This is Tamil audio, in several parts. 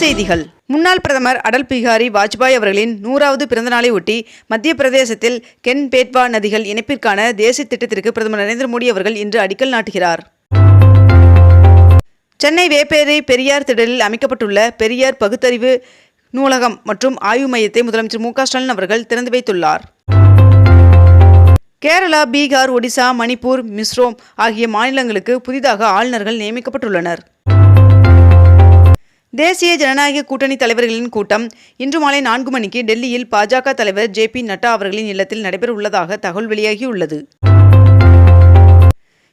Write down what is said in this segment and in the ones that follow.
செய்திகள். முன்னாள் பிரதமர் அடல் பிகாரி வாஜ்பாய் அவர்களின் நூறாவது பிறந்தநாளை ஒட்டி மத்திய பிரதேசத்தில் கென் பேட்வா நதிகள் இணைப்பிற்கான தேசிய திட்டத்திற்கு பிரதமர் நரேந்திர மோடி அவர்கள் இன்று அடிக்கல் நாட்டுகிறார். சென்னை வேப்பேரி பெரியார் திடலில் அமைக்கப்பட்டுள்ள பெரியார் பகுத்தறிவு நூலகம் மற்றும் ஆய்வு மையத்தை முதலமைச்சர் மு ஸ்டாலின் அவர்கள் திறந்து வைத்துள்ளார். கேரளா பீகார் ஒடிசா மணிப்பூர் மிஸ்ரோம் ஆகிய மாநிலங்களுக்கு புதிதாக ஆளுநர்கள் நியமிக்கப்பட்டுள்ளனர். தேசிய ஜனநாயக கூட்டணி தலைவர்களின் கூட்டம் இன்று மாலை நான்கு மணிக்கு டெல்லியில் பாஜக தலைவர் ஜே பி நட்டா அவர்களின் இல்லத்தில் நடைபெற உள்ளதாக தகவல் வெளியாகியுள்ளது.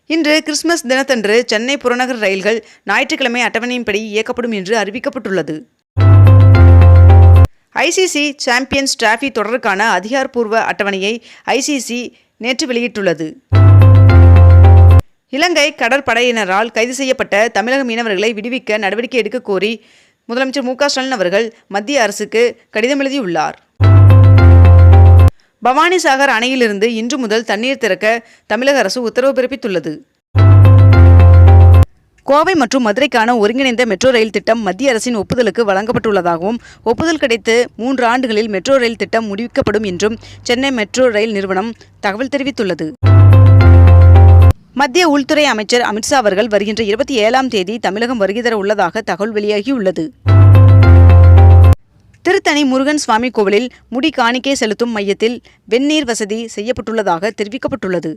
இன்று கிறிஸ்துமஸ் தினத்தன்று சென்னை புறநகர் ரயில்கள் ஞாயிற்றுக்கிழமை அட்டவணையின்படி இயக்கப்படும் என்று அறிவிக்கப்பட்டுள்ளது. ஐசிசி சாம்பியன்ஸ் டிராஃபி தொடருக்கான அதிகாரப்பூர்வ அட்டவணையை ஐசிசி நேற்று வெளியிட்டுள்ளது. இலங்கை கடற்படையினரால் கைது செய்யப்பட்ட தமிழக மீனவர்களை விடுவிக்க நடவடிக்கை எடுக்க கோரி முதலமைச்சர் மு க ஸ்டாலின் அவர்கள் மத்திய அரசுக்கு கடிதம் எழுதியுள்ளார். பவானிசாகர் அணையிலிருந்து இன்று முதல் தண்ணீர் திறக்க தமிழக அரசு உத்தரவு பிறப்பித்துள்ளது. கோவை மற்றும் மதுரைக்கான ஒருங்கிணைந்த மெட்ரோ ரயில் திட்டம் மத்திய அரசின் ஒப்புதலுக்கு வழங்கப்பட்டுள்ளதாகவும் ஒப்புதல் கிடைத்து மூன்று ஆண்டுகளில் மெட்ரோ ரயில் திட்டம் முடிக்கப்படும் என்றும் சென்னை மெட்ரோ ரயில் நிறுவனம் தகவல் தெரிவித்துள்ளது. மத்திய உள்துறை அமைச்சர் அமித்ஷா அவர்கள் வருகின்ற இருபத்தி ஏழாம் தேதி தமிழகம் வருகை தர உள்ளதாக தகவல் வெளியாகியுள்ளது. திருத்தணி முருகன் சுவாமி கோவிலில் முடி காணிக்கை செலுத்தும் மையத்தில் வெந்நீர் வசதி செய்யப்பட்டுள்ளதாக தெரிவிக்கப்பட்டுள்ளது.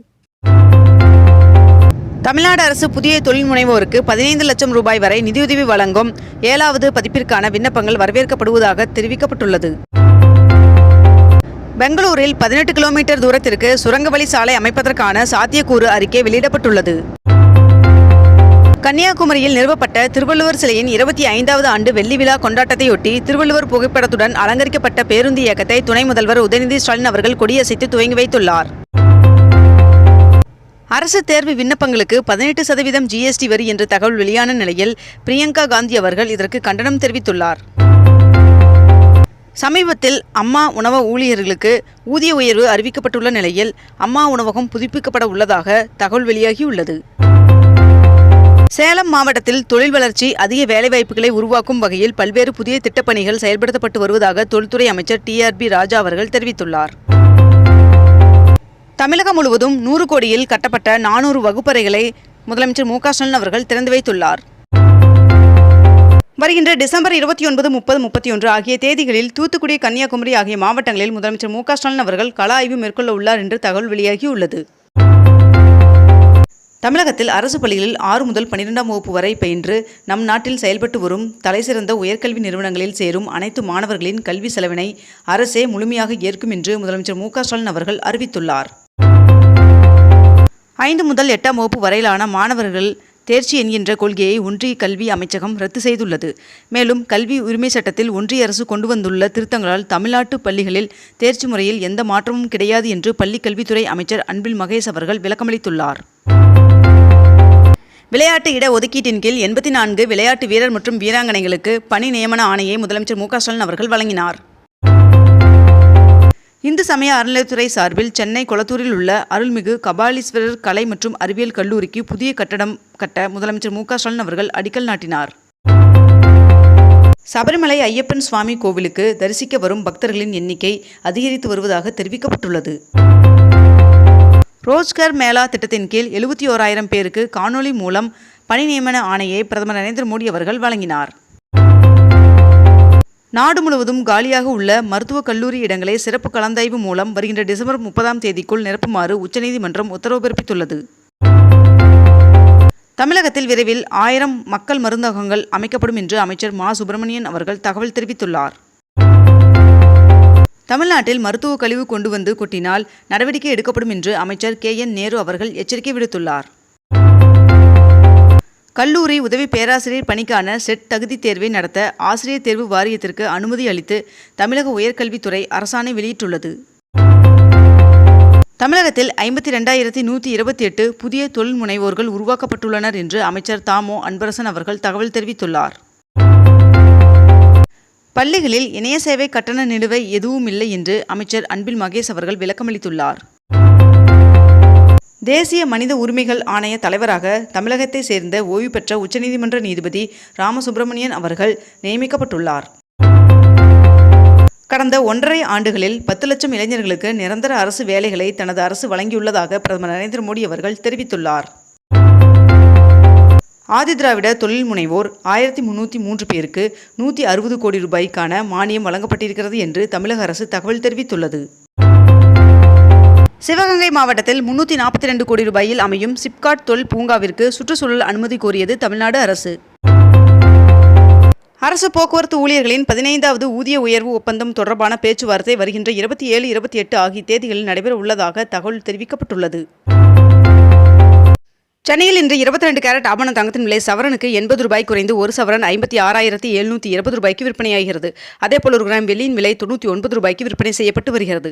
தமிழ்நாடு அரசு புதிய தொழில் முனைவோருக்கு பதினைந்து லட்சம் ரூபாய் வரை நிதியுதவி வழங்கும் ஏழாவது பதிப்பிற்கான விண்ணப்பங்கள் வரவேற்கப்படுவதாக தெரிவிக்கப்பட்டுள்ளது. பெங்களூரில் பதினெட்டு கிலோமீட்டர் தூரத்திற்கு சுரங்கவழி சாலை அமைப்பதற்கான சாத்தியக்கூறு அறிக்கை வெளியிடப்பட்டுள்ளது. கன்னியாகுமரியில் நிறுவப்பட்ட திருவள்ளுவர் சிலையின் இருபத்தி ஐந்தாவது ஆண்டு வெள்ளி விழா கொண்டாட்டத்தையொட்டி திருவள்ளுவர் புகைப்படத்துடன் அலங்கரிக்கப்பட்ட பேருந்து இயக்கத்தை துணை முதல்வர் உதயநிதி ஸ்டாலின் அவர்கள் கொடியசைத்து துவங்கி வைத்துள்ளார். அரசு தேர்வு விண்ணப்பங்களுக்கு பதினெட்டு சதவீதம் ஜிஎஸ்டி வரி என்று தகவல் வெளியான நிலையில் பிரியங்கா காந்தி அவர்கள் இதற்கு கண்டனம் தெரிவித்துள்ளார். சமீபத்தில் அம்மா உணவ ஊழியர்களுக்கு ஊதிய உயர்வு அறிவிக்கப்பட்டுள்ள நிலையில் அம்மா உணவகம் புதுப்பிக்கப்பட உள்ளதாக தகவல் வெளியாகியுள்ளது. சேலம் மாவட்டத்தில் தொழில் வளர்ச்சி அதிக வேலைவாய்ப்புகளை உருவாக்கும் வகையில் பல்வேறு புதிய திட்டப்பணிகள் செயல்படுத்தப்பட்டு வருவதாக தொழில்துறை அமைச்சர் டிஆர்பி ராஜா அவர்கள் தெரிவித்துள்ளார். தமிழகம் முழுவதும் நூறு கோடியில் கட்டப்பட்ட நானூறு வகுப்பறைகளை முதலமைச்சர் மு க ஸ்டாலின் அவர்கள் திறந்து வைத்துள்ளார். வருகின்ற டிசம்பர் இருபத்தி ஒன்பது முப்பது முப்பத்தி ஒன்று ஆகிய தேதிகளில் தூத்துக்குடி கன்னியாகுமரி ஆகிய மாவட்டங்களில் முதலமைச்சர் மு க ஸ்டாலின் அவர்கள் கள ஆய்வு மேற்கொள்ள உள்ளார் என்று தகவல் வெளியாகியுள்ளது. தமிழகத்தில் அரசு பள்ளிகளில் ஆறு முதல் பன்னிரெண்டாம் வகுப்பு வரை பயின்று நம் நாட்டில் செயல்பட்டு வரும் தலைசிறந்த உயர்கல்வி நிறுவனங்களில் சேரும் அனைத்து மாணவர்களின் கல்வி செலவினை அரசே முழுமையாக ஏற்கும் என்று முதலமைச்சர் மு க ஸ்டாலின் அவர்கள் அறிவித்துள்ளார். ஐந்து முதல் எட்டாம் வகுப்பு வரையிலான மாணவர்கள் தேர்ச்சி என்கின்ற கொள்கையை ஒன்றிய கல்வி அமைச்சகம் ரத்து செய்துள்ளது. மேலும் கல்வி உரிமை சட்டத்தில் ஒன்றிய அரசு கொண்டு வந்துள்ள திருத்தங்களால் தமிழ்நாட்டு பள்ளிகளில் தேர்ச்சி முறையில் எந்த மாற்றமும் கிடையாது என்று பள்ளிக் கல்வித்துறை அமைச்சர் அன்பில் மகேஷ் அவர்கள் விளக்கமளித்துள்ளார். விளையாட்டு இட ஒதுக்கீட்டின் கீழ் எண்பத்தி நான்கு விளையாட்டு வீரர் மற்றும் வீராங்கனைகளுக்கு பணி நியமன ஆணையை முதலமைச்சர் மு க ஸ்டாலின் அவர்கள் வழங்கினார். இந்து சமய அறநிலையத்துறை சார்பில் சென்னை கொளத்தூரில் உள்ள அருள்மிகு கபாலீஸ்வரர் கலை மற்றும் அறிவியல் கல்லூரிக்கு புதிய கட்டடம் கட்ட முதலமைச்சர் மு ஸ்டாலின் அவர்கள் அடிக்கல் நாட்டினார். சபரிமலை ஐயப்பன் சுவாமி கோவிலுக்கு தரிசிக்க வரும் பக்தர்களின் எண்ணிக்கை அதிகரித்து வருவதாக தெரிவிக்கப்பட்டுள்ளது. ரோஜ்கர் மேளா திட்டத்தின் கீழ் எழுபத்தி ஓராயிரம் பேருக்கு காணொலி மூலம் பணி நியமன ஆணையை பிரதமர் நரேந்திர மோடி அவர்கள் வழங்கினார். நாடு முழுவதும் காலியாக உள்ள மருத்துவக் கல்லூரி இடங்களை சிறப்பு கலந்தாய்வு மூலம் வருகின்ற டிசம்பர் முப்பதாம் தேதிக்குள் நிரப்புமாறு உச்சநீதிமன்றம் உத்தரவு பிறப்பித்துள்ளது. தமிழகத்தில் விரைவில் ஆயிரம் மக்கள் மருந்தகங்கள் அமைக்கப்படும் என்று அமைச்சர் மா. சுப்பிரமணியன் அவர்கள் தகவல் தெரிவித்துள்ளார். தமிழ்நாட்டில் மருத்துவ கழிவு கொண்டு வந்து கொட்டினால் நடவடிக்கை எடுக்கப்படும் என்று அமைச்சர் கே. என். நேரு அவர்கள் எச்சரிக்கை விடுத்துள்ளார். கல்லூரி உதவி பேராசிரியர் பணிக்கான செட் தகுதி தேர்வை நடத்த ஆசிரியர் தேர்வு வாரியத்திற்கு அனுமதி அளித்து தமிழக உயர்கல்வித்துறை அரசாணை வெளியிட்டுள்ளது. தமிழகத்தில் ஐம்பத்தி ரெண்டாயிரத்தி நூற்றி இருபத்தி எட்டு புதிய தொழில் முனைவோர்கள் உருவாக்கப்பட்டுள்ளனர் என்று அமைச்சர் தாமோ அன்பரசன் அவர்கள் தகவல் தெரிவித்துள்ளார். பள்ளிகளில் இணைய சேவை கட்டண நிலுவை எதுவும் இல்லை என்று அமைச்சர் அன்பில் மகேஷ் அவர்கள் விளக்கமளித்துள்ளார். தேசிய மனித உரிமைகள் ஆணைய தலைவராக தமிழகத்தை சேர்ந்த ஓய்வு பெற்ற உச்சநீதிமன்ற நீதிபதி ராமசுப்பிரமணியன் அவர்கள் நியமிக்கப்பட்டுள்ளார். கடந்த ஒன்றரை ஆண்டுகளில் பத்து லட்சம் இளைஞர்களுக்கு நிரந்தர அரசு வேலைகளை தனது அரசு வழங்கியுள்ளதாக பிரதமர் நரேந்திர மோடி அவர்கள் தெரிவித்துள்ளார். ஆதிதிராவிட தொழில் முனைவோர் ஆயிரத்தி முன்னூற்றி மூன்று பேருக்கு நூற்றி அறுபது கோடி ரூபாய்க்கான மானியம் வழங்கப்பட்டிருக்கிறது என்று தமிழக அரசு தகவல் தெரிவித்துள்ளது. சிவகங்கை மாவட்டத்தில் முன்னூற்றி நாற்பத்தி ரெண்டு கோடி ரூபாயில் அமையும் சிப்காட் தொழில் பூங்காவிற்கு சுற்றுச்சூழல் அனுமதி கோரியது தமிழ்நாடு அரசு. அரசு போக்குவரத்து ஊழியர்களின் பதினைந்தாவது ஊதிய உயர்வு ஒப்பந்தம் தொடர்பான பேச்சுவார்த்தை வருகின்ற இருபத்தி ஏழு இருபத்தி எட்டு ஆகிய தேதிகளில் நடைபெற உள்ளதாக தகவல் தெரிவிக்கப்பட்டுள்ளது. சென்னையில் இன்று இருபத்தி ரெண்டு கேரட் ஆபண தங்கத்தின் விலை சவரனுக்கு எண்பது ரூபாய் குறைந்து ஒரு சவரன் ஐம்பத்தி ஆறாயிரத்தி எழுநூற்றி இருபது ரூபாய்க்கு விற்பனையாகிறது. அதேபோல் ஒரு கிராம் வெள்ளியின் விலை தொண்ணூற்றி ஒன்பது ரூபாய்க்கு விற்பனை செய்யப்பட்டு வருகிறது.